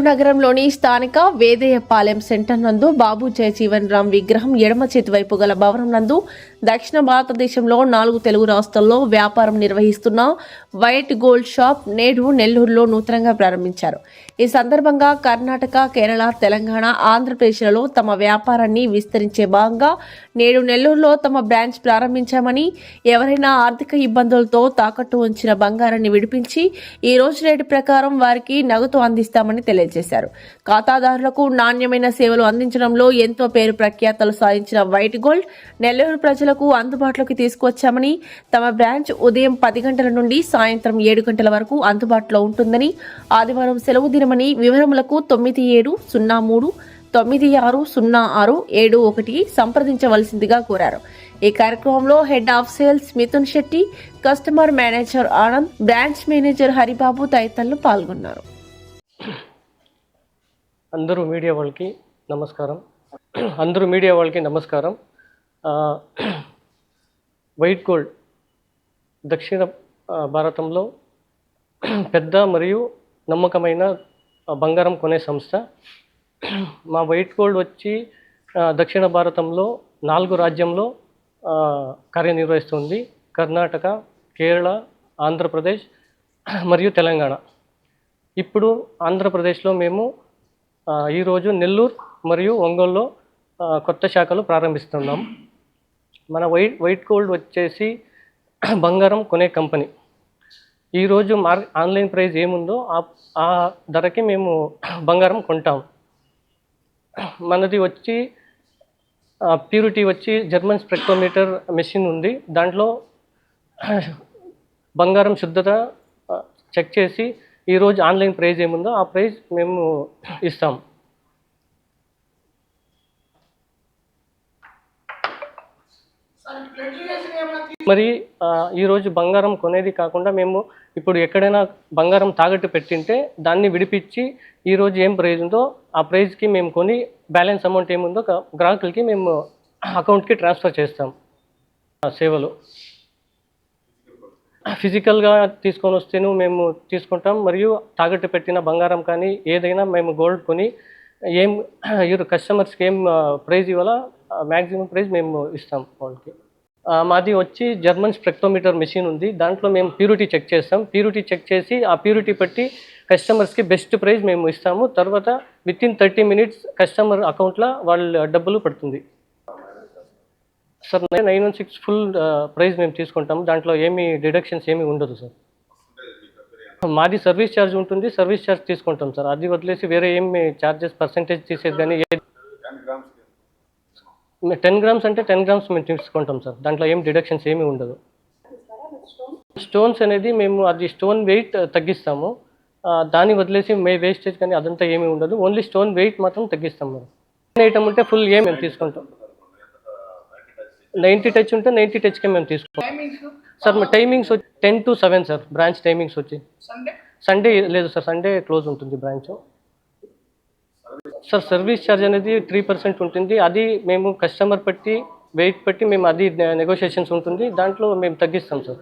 నెల్లూరు నగరంలోని స్థానిక వేదయ్యపాలెం సెంటర్ నందు బాబు జయజీవన్ రామ్ విగ్రహం ఎడమ చేతి వైపు గల భవనం నందు దక్షిణ భారతదేశంలో నాలుగు తెలుగు రాష్ట్రాల్లో వ్యాపారం నిర్వహిస్తున్న వైట్ గోల్డ్ షాప్ నేడు నెల్లూరులో నూతనంగా ప్రారంభించారు. ఈ సందర్భంగా కర్ణాటక కేరళ తెలంగాణ ఆంధ్రప్రదేశ్లలో తమ వ్యాపారాన్ని విస్తరించే భాగంగా నేడు నెల్లూరులో తమ బ్రాంచ్ ప్రారంభించామని ఎవరైనా ఆర్థిక ఇబ్బందులతో తాకట్టు ఉంచిన బంగారాన్ని విడిపించి ఈ రోజు రేటు ప్రకారం వారికి నగదు అందిస్తామని తెలియజేశారు. చేశారు ఖాతాదారులకు నాణ్యమైన సేవలు అందించడంలో ఎంతో పేరు ప్రఖ్యాతలు సాధించిన వైట్ గోల్డ్ నెల్లూరు ప్రజలకు అందుబాటులోకి తీసుకువచ్చామని తమ బ్రాంచ్ ఉదయం పది గంటల నుండి సాయంత్రం ఏడు గంటల వరకు అందుబాటులో ఉంటుందని ఆదివారం సెలవు దినమని వివరములకు తొమ్మిది ఏడు సున్నా మూడు తొమ్మిది ఆరు సున్నా ఆరు ఏడు ఒకటి సంప్రదించవలసిందిగా కోరారు. ఈ కార్యక్రమంలో head of sales Mithun Shetty customer manager Anand branch manager Haribabu తదితరులు పాల్గొన్నారు. అందరూ మీడియా వాళ్ళకి నమస్కారం. అందరూ మీడియా వాళ్ళకి నమస్కారం. వైట్ గోల్డ్ దక్షిణ భారతంలో పెద్ద మరియు నమ్మకమైన బంగారం కొనే సంస్థ. మా వైట్ గోల్డ్ వచ్చి దక్షిణ భారతంలో నాలుగు రాజ్యంలో కార్యనిర్వహిస్తుంది. కర్ణాటక కేరళ ఆంధ్రప్రదేశ్ మరియు తెలంగాణ. ఇప్పుడు ఆంధ్రప్రదేశ్లో మేము ఈరోజు నెల్లూరు మరియు ఒంగోలులో కొత్త శాఖలు ప్రారంభిస్తున్నాం. మన వైట్ వైట్ గోల్డ్ వచ్చేసి బంగారం కొనే కంపెనీ. ఈరోజు మార్ ఆన్లైన్ ప్రైస్ ఏముందో ఆ ధరకి మేము బంగారం కొంటాం. మనది వచ్చి ప్యూరిటీ వచ్చి జర్మన్ స్పెక్ట్రోమీటర్ మెషిన్ ఉంది. దాంట్లో బంగారం శుద్ధత చెక్ చేసి ఈరోజు ఆన్లైన్ ప్రైస్ ఏముందో ఆ ప్రైస్ మేము ఇస్తాం. మరి ఈరోజు బంగారం కొనేది కాకుండా మేము ఇప్పుడు ఎక్కడైనా బంగారం తాకట్టు పెట్టింటే దాన్ని విడిపించి ఈరోజు ఏం ప్రైజ్ ఉందో ఆ ప్రైజ్కి మేము కొని బ్యాలెన్స్ అమౌంట్ ఏముందో గ్రాహకులకి మేము అకౌంట్కి ట్రాన్స్ఫర్ చేస్తాం. ఆ సేవలు. ఫిజికల్గా తీసుకొని వస్తేను మేము తీసుకుంటాం. మరియు తాకట్టు పెట్టిన బంగారం కానీ ఏదైనా మేము గోల్డ్ కొని ఏం ఇరు కస్టమర్స్కి ఏం ప్రైజ్ ఇవ్వాలా? మ్యాక్సిమం ప్రైజ్ మేము ఇస్తాం వాళ్ళకి. మాది వచ్చి జర్మన్ స్పెక్ట్రోమీటర్ మెషిన్ ఉంది. దాంట్లో మేము ప్యూరిటీ చెక్ చేస్తాం. ప్యూరిటీ చెక్ చేసి ఆ ప్యూరిటీ పెట్టి కస్టమర్స్కి బెస్ట్ ప్రైజ్ మేము ఇస్తాము. తర్వాత with in thirty minutes customer అకౌంట్లో వాళ్ళ డబ్బులు పడుతుంది. Sir nine one six full price మేము తీసుకుంటాము దాంట్లో ఏమి డిడక్షన్స్ ఏమి ఉండదు సార్. మాది సర్వీస్ ఛార్జ్ ఉంటుంది సర్వీస్ ఛార్జ్ తీసుకుంటాం సార్. అది వదిలేసి వేరే ఏమి ఛార్జెస్ పర్సంటేజ్ తీసేది కానీ టెన్ గ్రామ్స్ అంటే టెన్ గ్రామ్స్ మేము తీసుకుంటాం సార్. దాంట్లో ఏం డిడక్షన్స్ ఏమి ఉండదు. స్టోన్స్ అనేది మేము అది స్టోన్ వెయిట్ తగ్గిస్తాము. దాన్ని వదిలేసి మే వేస్టేజ్ కానీ అదంతా ఏమీ ఉండదు. ఓన్లీ స్టోన్ వెయిట్ మాత్రం తగ్గిస్తాం మేడం. ఐటమ్ ఉంటే ఫుల్ ఏం మేము తీసుకుంటాం. నైంటీ టచ్ ఉంటే నైంటీ టచ్కే మేము తీసుకుంటాం సార్ మా టైమింగ్స్ వచ్చి ten to seven sir branch timings వచ్చి. సండే లేదు సార్ సండే క్లోజ్ ఉంటుంది బ్రాంచ్. సార్ సర్వీస్ ఛార్జ్ అనేది త్రీ పర్సెంట్ ఉంటుంది. అది మేము కస్టమర్ బట్టి వెయిట్ బట్టి మేము అది నెగోషియేషన్స్ ఉంటుంది. దాంట్లో మేము తగ్గిస్తాం సార్.